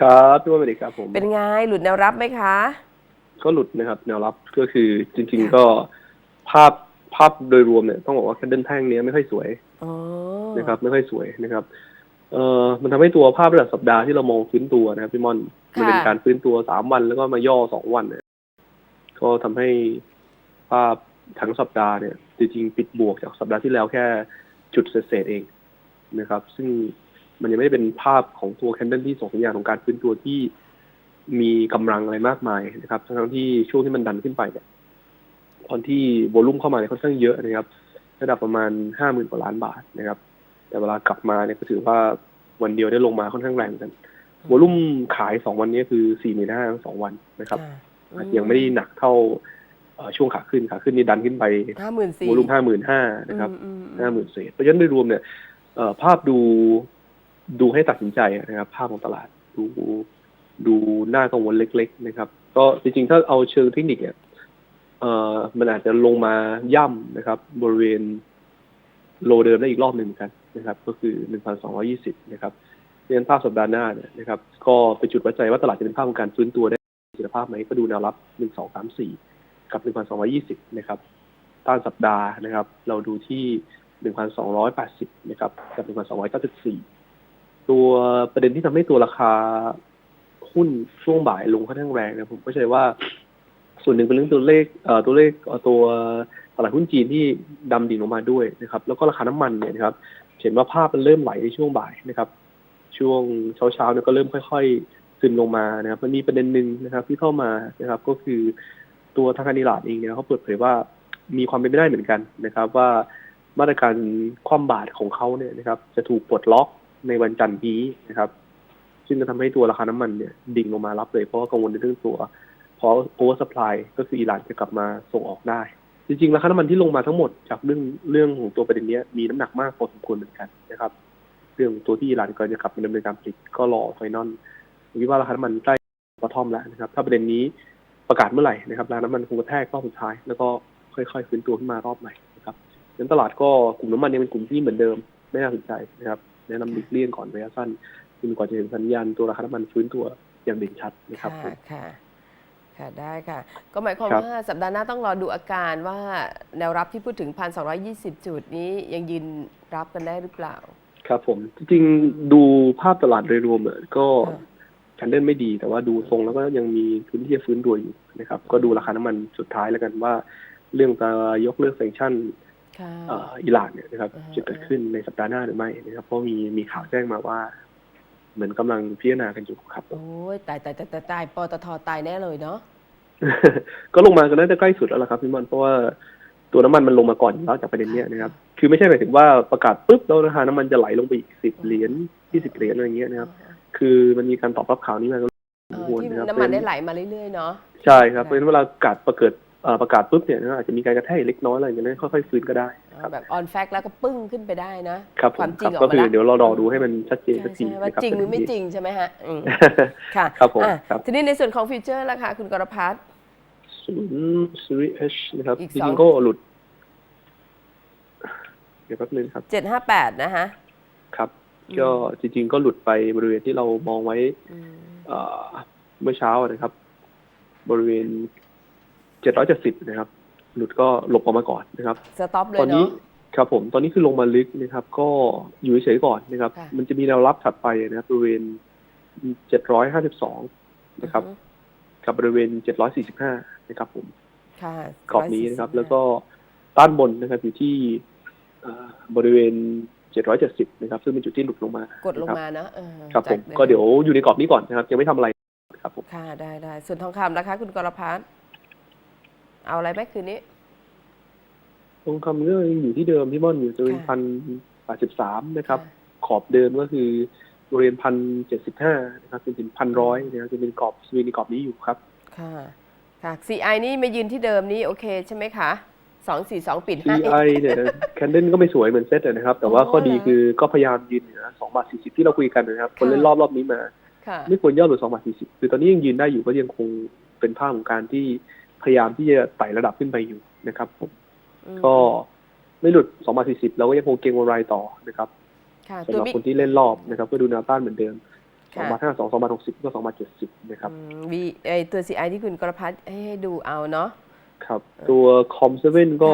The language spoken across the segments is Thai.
ครับพี่ว่าสวัสดีครับผมเป็นไงหลุดแนวรับไหมคะ ก็หลุดนะครับ แนวรับก็คือจริง ๆ ก็ภาพภาพโดยรวมเนี่ยต้องบอกว่าแคนเดิลแท่งเนี้ยไม่ค่อยสวยอ๋อนะครับ ไม่ค่อยสวยนะครับ เอ่อมันทำให้ตัวภาพระดับสัปดาห์ที่เรามองฟื้นตัวนะครับพี่ม่อนมันเป็นการฟื้นตัวสามวันแล้วก็มาย่อสองวันเนี่ยก็ทำให้ภาพทั้งสัปดาห์เนี่ยจริงๆปิดบวกจากสัปดาห์ที่แล้วแค่จุดเศษๆเองนะครับ ซึ่ง มันยังไม่ได้เป็นภาพของตัวแคนเดิลที่ส่งสัญญาณของการฟื้นตัวที่มีกำลังอะไรมากมายนะครับ ทั้งๆที่ช่วงที่มันดันขึ้นไปเนี่ยตอนที่โวลุ่มเข้ามาเนี่ยค่อนข้างเยอะนะครับ ระดับประมาณห้าหมื่นกว่าล้านบาทนะครับ แต่เวลากลับมาเนี่ยก็ถือว่าวันเดียวได้ลงมาค่อนข้างแรงเหมือนกันโวลุ่มขายสองวันนี้คือสี่หมื่นห้าทั้งสองวันนะครับค่ะอาจจะยังไม่ได้หนักเท่าเอ่อช่วงขาขึ้นขาขึ้นนี่ดันขึ้นไปห้าหมื่นสี่โวลุ่มห้าหมื่นห้านะครับอืมอืห้าหมื่นเศษเพราะฉะนั้นโดยรวมเนี่ยเอ่อภาพดู ดูให้ตัดสินใจนะครับ ภาพของตลาดดูดูหน่ากังวลเล็ก ๆ นะครับ ก็จริงๆ ถ้าเอาเชิงเทคนิคเนี่ยเอ่อมันอาจจะลงมาย่ำนะครับ บริเวณโลเดิมได้อีกรอบหนึ่งเหมือนกันนะครับ ก็คือหนึ่งพันสองร้อยี่สิบนะครับเราะฉะนั้นภาพสัปดาห์หน้าเนี่ยนะครับ ก็เป็นจุดวัดใจว่าตลาดจะเป็นภาพของการฟื้นตัวได้สิทธภาพไหมก็ดูแนวรับหนึ่งสองสามสี่กับหนึ่งพันสองร้อยี่สิบนะครับ ต้านสัปดาห์นะครับ เราดูที่ 1,280 นะครับ กับ 1,294 ตัวประเด็นที่ทำให้ตัวราคาหุ้นช่วงบ่ายลงค่อนข้างแรงนะผมก็เชื่อว่า ส่วนหนึ่งเป็นเรื่องตัวเลขเตัวเลขตัวตลาดหุ้นจีนที่ดำดิ่งลงมาด้วยนะครับ แล้วก็ราคาน้ำมันเนี่ยนะครับเห็นว่าภาพมันเริ่มไหลในช่วงบ่ายนะครับ ช่วงเช้าๆเนี่ยก็เริ่มค่อยๆซึมลงมานะครับมันมีประเด็นหนึ่งนะครับ ที่เข้ามานะครับ ก็คือตัวทางการตลาดเองเนี่ยเขาเปิดเผยว่ามีความเป็นไปได้เหมือนกันนะครับ ว่ามาตรการคว่ำบาตรของเขาเนี่ยนะครับ จะถูกปลดล็อก ในวันจันทร์นี้นะครับ ซึ่งจะทำให้ตัวราคาน้ำมันเนี่ยดิ่งลงมารับเลยเพราะว่ากังวลในเรื่องตัวเพราะโอเวอร์สปายก็คืออิหร่านจะกลับมาส่งออกได้ จริงๆ ราคาน้ำมันที่ลงมาทั้งหมดจากเรื่องเรื่องของตัวประเด็นนี้มีน้ำหนักมากพอสมควรเหมือนกันนะครับ เรื่องตัวที่อิหร่านกำลังจะกลับมาดำเนินการผลิตก็รอไฟนอลผมคิดว่าราคาน้ำมันใกล้ปอทอมแล้วนะครับ ถ้าประเด็นนี้ประกาศเมื่อไหร่นะครับราคาน้ำมันคงกระแทกรอบสุดท้าย แล้วก็ค่อยๆฟื้นตัวขึ้นมารอบใหม่นะครับดังนั้นตลาดก็กลุ่มน้ำมันยังเป็นกลุ่มที่เหมือนเดิมไม่น่าสนใจนะครับ แนะนำหลีกเลี่ยงก่อนระยะสั้นจนกว่าจะเห็นสัญญาณตัวราคาน้ำมันฟื้นตัวอย่างเด่นชัดนะครับผมค่ะค่ะค่ะได้ค่ะ ก็หมายความครับว่าสัปดาห์หน้าต้องรอดูอาการว่าแนวรับที่พูดถึง 1,220 จุดนี้ยังยืนรับกันได้หรือเปล่า ครับผม จริงๆดูภาพตลาดโดยรวมอะก็ค่ะแคนเดิลไม่ดีแต่ว่าดูทรงแล้วก็ยังมีพื้นที่จะฟื้นตัวอยู่นะครับ ก็ดูราคาน้ำมันสุดท้ายแล้วกันว่า เรื่องจะยกเลิกแซงชั่นค่ะเอ่ออิหร่านเนี่ยนะครับอ่าจะเกิดขึ้นในสัปดาห์หน้าหรือไม่นะครับเพราะมีมีข่าวแจ้งมาว่า เหมือนกำลังพิจารณากันอยู่ครับ โอ้ยตายตายตายตายตายปตทตายแน่เลยเนาะก็ลงมากันน่าจะใกล้สุดแล้วล่ะครับพี่มอนเพราะว่าตัวน้ำมันมันลงมาก่อนอยู่แล้วจากประเด็นเนี้ยนะครับ คือไม่ใช่หมายถึงว่าประกาศปุ๊บแล้วราคาน้ำมันจะไหลลงไปอีกสิบเหรียญยี่สิบเหรียญอะไรเงี้ยนะครับ คือมันมีการตอบรับข่าวนี้มาก็เออควรที่นะครับน้ำมันได้ไหลมาเรื่อยๆเนาะใช่ครับเพราะฉะนั้นเวลาประกาศประเกิดเอ่อ ประกาศปุ๊บเนี่ยนะอาจจะมีการกระแทกเล็กน้อยอะไรอย่างเงี้ยค่อยๆฟื้นก็ได้ครับแบบออนแฟกแล้วก็ปึ้งขึ้นไปได้นะ ครับผความมจคริรังบออกก็มาคือแล้วเดี๋ยวเรารอดูให้มันชัดเจนสักทีใช่ว่านะคบจริงหรือไม่จริงใช่ไหมฮะอืมค่ะครับผมอะครับทีนี้ในส่วนของฟิวเจอร์ล่ะค่ะคุณกรพัฒน์ศูนย์ซีรีส์เอชนะครับอีกจสองริงๆก็หลุด เดี๋ยวแป๊บนึงครับเจ็ดห้าแปดนะคะครับอืมก็จริง ๆ ก็หลุดไปบริเวณที่เรามองไว้อืมเอ่อเมื่อเช้านะครับ บริเวณ 770 นะครับ หลุดก็หลบออกมาก่อนนะครับสต็อปเลตอยนนี้เนาะครับผมตอนนี้คือลงมาลึกนะครับ ก็อยู่เฉยๆก่อนนะครับค่ะมันจะมีแนวรับถัดไปนะครับบริเวณ 752 นะครับอือฮึกับบริเวณ 745 นะครับผมค่ะกรอบนี้นะครับ145แล้วก็ต้านบนนะครับ อยู่ที่เอ่อบริเวณ 770 นะครับ ซึ่งเป็นจุดที่หลุดลงมากดลงนะครับมาเนอะเออครับผมจากก็เดี๋ยวอยู่ในกรอบนี้ก่อนนะครับ ยังไม่ทำอะไรครับผมค่ะได้ได้ส่วนทองคำนะคะ คุณกรพัฒน์ เอาอะไรไหมคืนนี้ ทองคำก็ยังอยู่ที่เดิมที่ม่อนอยู่จะเป็นค่ะ พันแปดสิบสามนะครับ ขอบเดิมก็คือบริเวณพันเจ็ดสิบห้านะครับจนถึงพันร้อยนะครับจะเป็นกรอบสวีในกรอบนี้อยู่ครับ ค่ะ ค่ะ CI นี่มายืนที่เดิมนี่โอเคใช่ไหมคะสองสี่สองปิดให้ CI เนี่ยแคนเดนก็ไม่สวยเหมือนเซตนะครับ แต่ว่าโอ้ข้อดีเหรอคือก็พยายามยืนเหนือสองบาทสี่สิบที่เราคุยกันนะครับ คนเล่นค่ะรอบรอบนี้มา ค่ะ ไม่ควรย่อหลุดสองบาทสี่สิบคือตอนนี้ยังยืนได้อยู่ก็ยังคงเป็นภาพของการที่ พยายามที่จะไต่ระดับขึ้นไปอยู่นะครับผมอืมก็ไม่หลุดสองบาทสี่สิบเราก็ยังคงเก็งวอลไรต่อนะครับค่ะสำตัวหรับบิ๊กคนที่เล่นรอบนะครับ ก็ดูแนวต้านเหมือนเดิมสองบาทห้าสองสองบาทหกสิบก็สองบาทเจ็ดสิบนะครับอืมวีไอตัว CI ที่คุณกรพัฒน์ให้ให้ดูเอาเนาะครับ ตัวคอมเซเว่นก็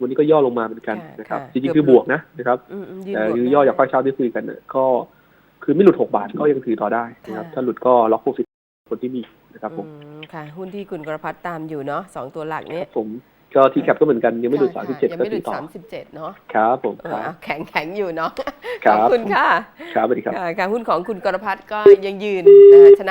วันนี้ก็ย่อลงมาเหมือนกันค่ะนะครับค่ะจริงๆ คือบวกนะนะครับอืมอืมยืนแต่บวกคือได้ย่อจากภาคเช้าที่คุยกันเนี่ยก็คือไม่หลุดหกบาทก็ยังถือต่อได้นะครับค่ะถ้าหลุดก็ล็อกโปรฟิตคนที่มี นะครับผมอืมค่ะ หุ้นที่คุณกรพัฒน์ตามอยู่เนาะสองตัวหลักคเนี้รับผมก็ทีแคปก็เหมือนกันยังไม่หลุดสามสิบเจ็ดยังก็ไม่หถืลุอดต่อสามสิบเจ็ดเนาะครับผมเอคอรับอะแข็งแข็งอยู่เนาะคขรัอบบคุณค่ะ ครับสวัสดีครับค่ะค่ะหุ้นของคุณกรพัฒน์ก็ยังยืนนะคะชนะ